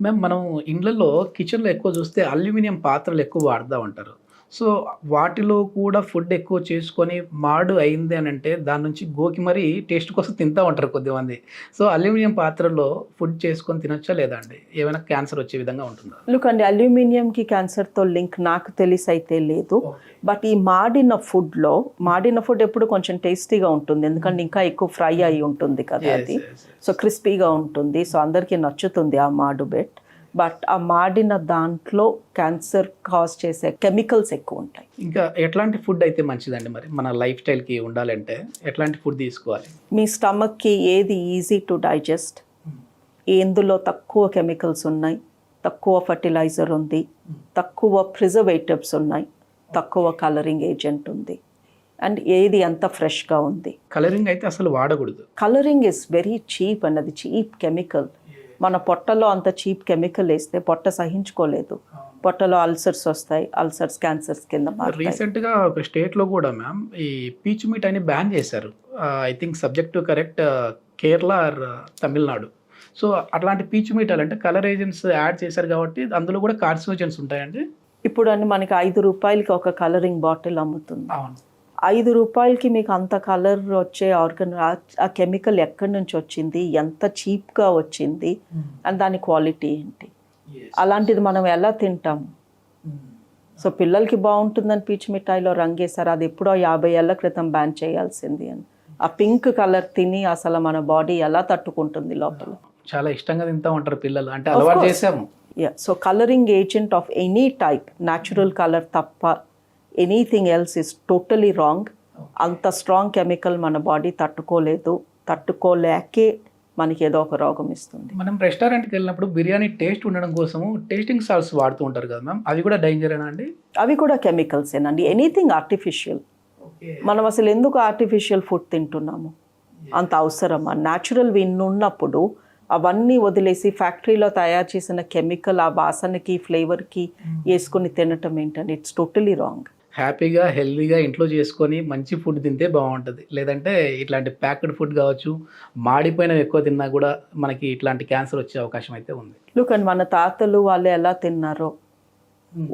Ma'am మనం ఇండ్లలో కిచెన్లో ఎక్కువ చూస్తే అల్యూమినియం పాత్రలు ఎక్కువ వాడుతూ ఉంటారు. సో వాటిలో కూడా ఫుడ్ ఎక్కువ చేసుకొని మాడు అయింది అని అంటే దాని నుంచి గోకి మరీ టేస్ట్ కోసం తింటూ ఉంటారు కొద్దిమంది. సో అల్యూమినియం పాత్రలో ఫుడ్ చేసుకొని తినొచ్చా లేదా అండి? ఏమైనా క్యాన్సర్ వచ్చే విధంగా ఉంటుందా? లుక్ అండి అల్యూమినియంకి క్యాన్సర్తో లింక్ నాకు తెలిసి అయితే లేదు బట్ ఈ మాడిన ఫుడ్లో మాడిన ఫుడ్ ఎప్పుడు కొంచెం టేస్టీగా ఉంటుంది. ఎందుకంటే ఇంకా ఎక్కువ ఫ్రై అయి ఉంటుంది కదా అది. సో క్రిస్పీగా ఉంటుంది. సో అందరికీ నచ్చుతుంది ఆ మాడు బెట్. బట్ ఆ మాడిన దాంట్లో క్యాన్సర్ కాజ్ చేసే కెమికల్స్ ఎక్కువ ఉంటాయి. ఇంకా ఎట్లాంటి ఫుడ్ అయితే మంచిదండి మరి? మన లైఫ్ స్టైల్కి ఉండాలంటే ఎట్లాంటి ఫుడ్ తీసుకోవాలి? మీ స్టమక్కి ఏది ఈజీ టు డైజెస్ట్? ఎందులో తక్కువ కెమికల్స్ ఉన్నాయి? తక్కువ ఫర్టిలైజర్ ఉంది. తక్కువ ప్రిజర్వేటివ్స్ ఉన్నాయి. తక్కువ కలరింగ్ ఏజెంట్ ఉంది. అండ్ ఏది అంత ఫ్రెష్గా ఉంది? కలరింగ్ అయితే అసలు వాడకూడదు. Colouring is very cheap and అది చీప్ కెమికల్. మన పొట్టలో అంత చీప్ కెమికల్ వేస్తే పొట్ట సహించుకోలేదు. పొట్టలో అల్సర్స్ వస్తాయి అల్సర్స్ క్యాన్సర్స్ కింద రీసెంట్గా ఒక స్టేట్లో కూడా మ్యామ్ ఈ పీచ్ మీట్ అని బ్యాన్ చేశారు. I think subject correct Kerala or Tamil Nadu. So అట్లాంటి పీచ్ మీట్ అంటే కలర్ ఏజెంట్స్ యాడ్ చేశారు కాబట్టి అందులో కూడా కార్సినోజన్స్ ఉంటాయండి? ఇప్పుడు అని మనకి ఐదు రూపాయలకి ఒక కలరింగ్ బాటిల్ అమ్ముతుంది. అవును. ఐదు రూపాయలకి మీకు అంత కలర్ వచ్చే ఆర్గన్ ఆ కెమికల్ ఎక్కడి నుంచి వచ్చింది? ఎంత చీప్గా వచ్చింది? అండ్ దాని క్వాలిటీ ఏంటి? అలాంటిది మనం ఎలా తింటాము సో పిల్లలకి బాగుంటుందని పీచు మిఠాయిలో రంగేశారు. అది ఎప్పుడో యాభై ఏళ్ళ క్రితం బ్యాన్ చేయాల్సింది అని. ఆ పింక్ కలర్ తిని అసలు మన బాడీ ఎలా తట్టుకుంటుంది లోపల? చాలా ఇష్టంగా తింటా ఉంటారు పిల్లలు. అంటే అలవాటు. చేసాము so colouring agent of any type natural colour తప్ప anything else is totally wrong అంత స్ట్రాంగ్ కెమికల్ మన బాడీ తట్టుకోలేదు. తట్టుకోలేకే మనకి ఏదో ఒక రోగం ఇస్తుంది. మనం రెస్టారెంట్కి వెళ్ళినప్పుడు బిర్యానీ టేస్ట్ ఉండడం కోసము టేస్టింగ్ సాల్ట్స్ వాడుతూ ఉంటారు కదా మ్యామ్ అవి కూడా డేంజరేనా అండి? అవి కూడా కెమికల్స్ ఏనండి. ఎనీథింగ్ ఆర్టిఫిషియల్ మనం అసలు ఎందుకు ఆర్టిఫిషియల్ ఫుడ్ తింటున్నాము? అంత అవసరమా? న్యాచురల్ ఉన్నప్పుడు అవన్నీ వదిలేసి ఫ్యాక్టరీలో తయారు చేసిన కెమికల్ ఆ వాసనకి ఫ్లేవర్కి వేసుకొని తినటం ఏంటండి? ఇట్స్ టోటలీ రాంగ్ హ్యాపీగా హెల్తీగా ఇంట్లో చేసుకొని మంచి ఫుడ్ తింటే బాగుంటుంది. లేదంటే ఇట్లాంటి ప్యాక్డ్ ఫుడ్ కావచ్చు మాడిపోయినవి ఎక్కువ తిన్నా కూడా మనకి ఇట్లాంటి క్యాన్సర్ వచ్చే అవకాశం అయితే ఉంది. లుక్ అండ్ మన తాతలు వాళ్ళు ఎలా తిన్నారో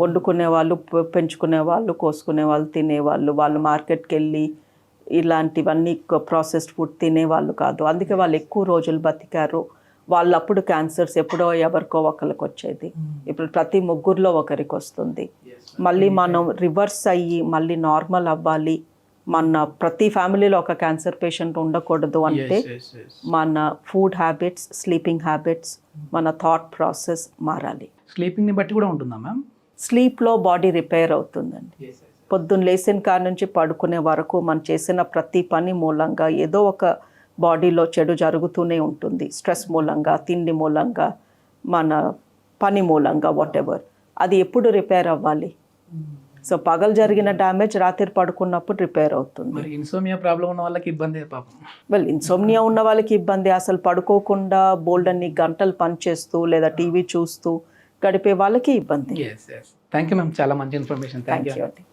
వండుకునే వాళ్ళు పెంచుకునే వాళ్ళు కోసుకునే వాళ్ళు తినేవాళ్ళు వాళ్ళు మార్కెట్కి వెళ్ళి ఇలాంటివన్నీ ప్రాసెస్డ్ ఫుడ్ తినేవాళ్ళు కాదు. అందుకే వాళ్ళు ఎక్కువ రోజులు బతికారు. వాళ్ళు అప్పుడు క్యాన్సర్స్ ఎప్పుడో ఎవరికో ఒకరికి వచ్చేది. ఇప్పుడు ప్రతి ముగ్గురులో ఒకరికి వస్తుంది. మళ్ళీ మనం రివర్స్ అయ్యి మళ్ళీ నార్మల్ అవ్వాలి. మన ప్రతి ఫ్యామిలీలో ఒక క్యాన్సర్ పేషెంట్ ఉండకూడదు అంటే మన ఫుడ్ హ్యాబిట్స్ స్లీపింగ్ హ్యాబిట్స్ మన థాట్ ప్రాసెస్ మారాలి. స్లీపింగ్ని బట్టి కూడా ఉంటుందా మ్యామ్ స్లీప్లో బాడీ రిపేర్ అవుతుందండి. పొద్దున్న లేచిన కాడ నుంచి పడుకునే వరకు మనం చేసిన ప్రతి పని మూలంగా ఏదో ఒక బాడీలో చెడు జరుగుతూనే ఉంటుంది. స్ట్రెస్ మూలంగా తిండి మూలంగా మన పని మూలంగా వాట్ ఎవర్ అది ఎప్పుడు రిపేర్ అవ్వాలి? సో పగలు జరిగిన డ్యామేజ్ రాత్రి పడుకున్నప్పుడు రిపేర్ అవుతుంది. మరి ఇన్సోమియా ప్రాబ్లం ఉన్న వాళ్ళకి ఇబ్బంది పాపం. వెల్ ఇన్సోమ్నియా ఉన్న వాళ్ళకి ఇబ్బంది. అసలు పడుకోకుండా బోల్డ్ అన్ని గంటలు పనిచేస్తూ లేదా టీవీ చూస్తూ గడిపే వాళ్ళకి ఇబ్బంది. థ్యాంక్ యూ మ్యామ్ చాలా మంచి ఇన్ఫర్మేషన్ థ్యాంక్ యూ అండి.